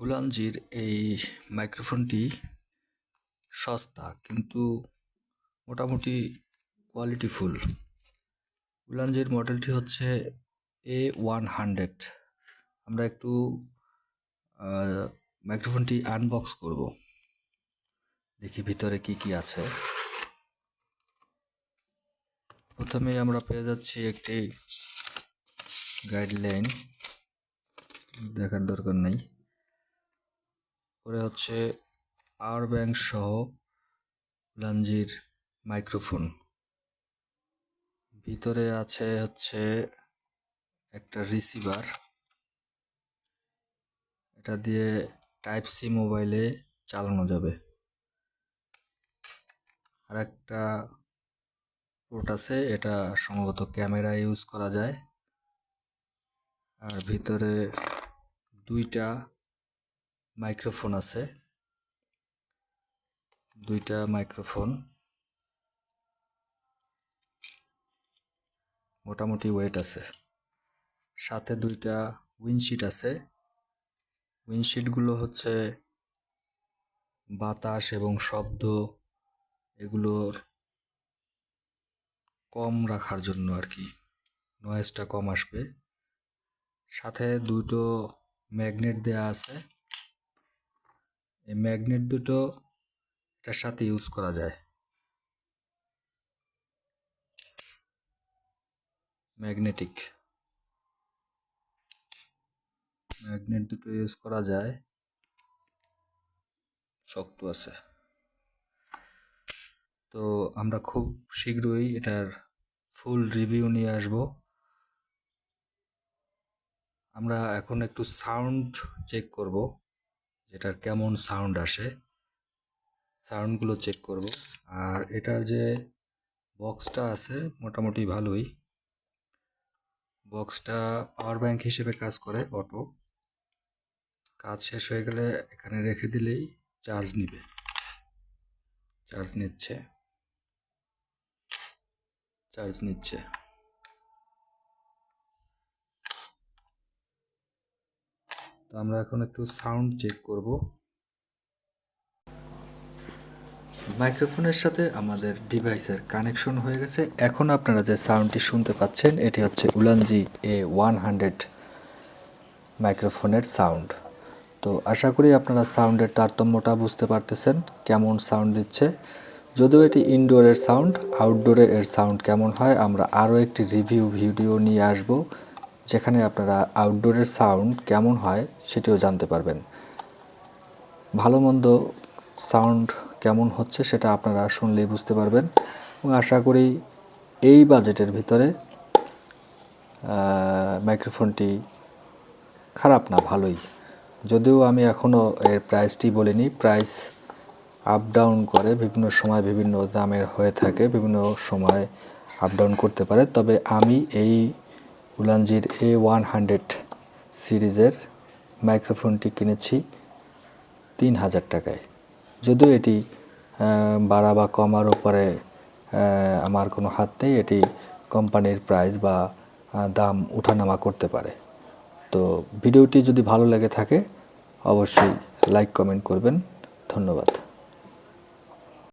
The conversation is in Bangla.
উলানজির এই মাইক্রোফোনটি সস্তা কিন্তু মোটামুটি কোয়ালিটিফুল। উলানজির মডেলটি হচ্ছে এ ওয়ান হান্ড্রেড আমরা একটু মাইক্রোফোনটি আনবক্স করব। দেখি ভিতরে কি কি আছে। প্রথমে আমরা পেয়ে যাচ্ছি একটি গাইডলাইন দেখার দরকার নেই। পরে হচ্ছে পাওয়ার ব্যাংক সহ লাঞ্জির মাইক্রোফোন ভিতরে আছে হচ্ছে একটা রিসিভার এটা দিয়ে টাইপ সি মোবাইলে চালানো যাবে। আর একটা পোর্ট আছে, এটা সম্ভবত ক্যামেরা ইউজ করা যায়। আর ভিতরে দুইটা মাইক্রোফোন আছে। দুইটা মাইক্রোফোন। মোটামুটি ওয়েট আছে। সাথে দুইটা উইন্ডশিট আছে। উইন্ডশিটগুলো হচ্ছে বাতাস এবং শব্দ। এগুলোর কম রাখার জন্য আর কি নয়েজটা কম আসবে। সাথে দুটো ম্যাগনেট দেয়া আছে। এই ম্যাগনেট দুটো এটার সাথে ইউজ করা যায়। ম্যাগনেটিক। ম্যাগনেট দুটো ইউজ করা যায়। শক্ত আছে। তো আমরা খুব শীঘ্রই এটার ফুল রিভিউ নিয়ে আসব। আমরা এখন একটু সাউন্ড চেক করব। যেটার কেমন সাউন্ড আসে সাউন্ডগুলো চেক করব। আর এটার যে বক্সটা আছে, মোটামুটি ভালোই। বক্সটা পাওয়ার ব্যাংক হিসেবে কাজ করে অটো কাজ শেষ হয়ে গেলে এখানে রেখে দিলেই চার্জ নিবে। চার্জ নিচ্ছে। চার্জ নিচ্ছে। তো আমরা এখন একটু সাউন্ড চেক করব। মাইক্রোফোনের সাথে আমাদের ডিভাইসের কানেকশন হয়ে গেছে। এখন আপনারা যে সাউন্ডটি শুনতে পাচ্ছেন, এটি হচ্ছে উলানজি এ ওয়ান হান্ড্রেড মাইক্রোফোনের সাউন্ড তো আশা করি আপনারা সাউন্ডের তারতম্যটা বুঝতে পারতেছেন, কেমন সাউন্ড দিচ্ছে। যদিও এটি ইনডোরের সাউন্ড আউটডোরে এর সাউন্ড কেমন হয়, আমরা আরও একটি রিভিউ ভিডিও নিয়ে আসব। যেখানে আপনারা আউটডোরের সাউন্ড কেমন হয় সেটিও জানতে পারবেন। ভালো মন্দ সাউন্ড কেমন হচ্ছে সেটা আপনারা শুনলেই বুঝতে পারবেন। এবং আশা করি এই বাজেটের ভিতরে মাইক্রোফোনটি খারাপ না, ভালোই। যদিও আমি এখনও এর প্রাইসটি বলিনি প্রাইস আপ ডাউন করে বিভিন্ন সময় বিভিন্ন দামের হয়ে থাকে, বিভিন্ন সময় আপ ডাউন করতে পারে। তবে আমি এই উলানজির এ ওয়ান হান্ড্রেড সিরিজের মাইক্রোফোনটি কিনেছি তিন হাজার টাকায়। যদিও এটি বাড়া বা কমার উপরে আমার কোনো হাত নেই, এটি কোম্পানির প্রাইস বা দাম উঠানামা করতে পারে। তো ভিডিওটি যদি ভালো লেগে থাকে, অবশ্যই লাইক, কমেন্ট করবেন। ধন্যবাদ।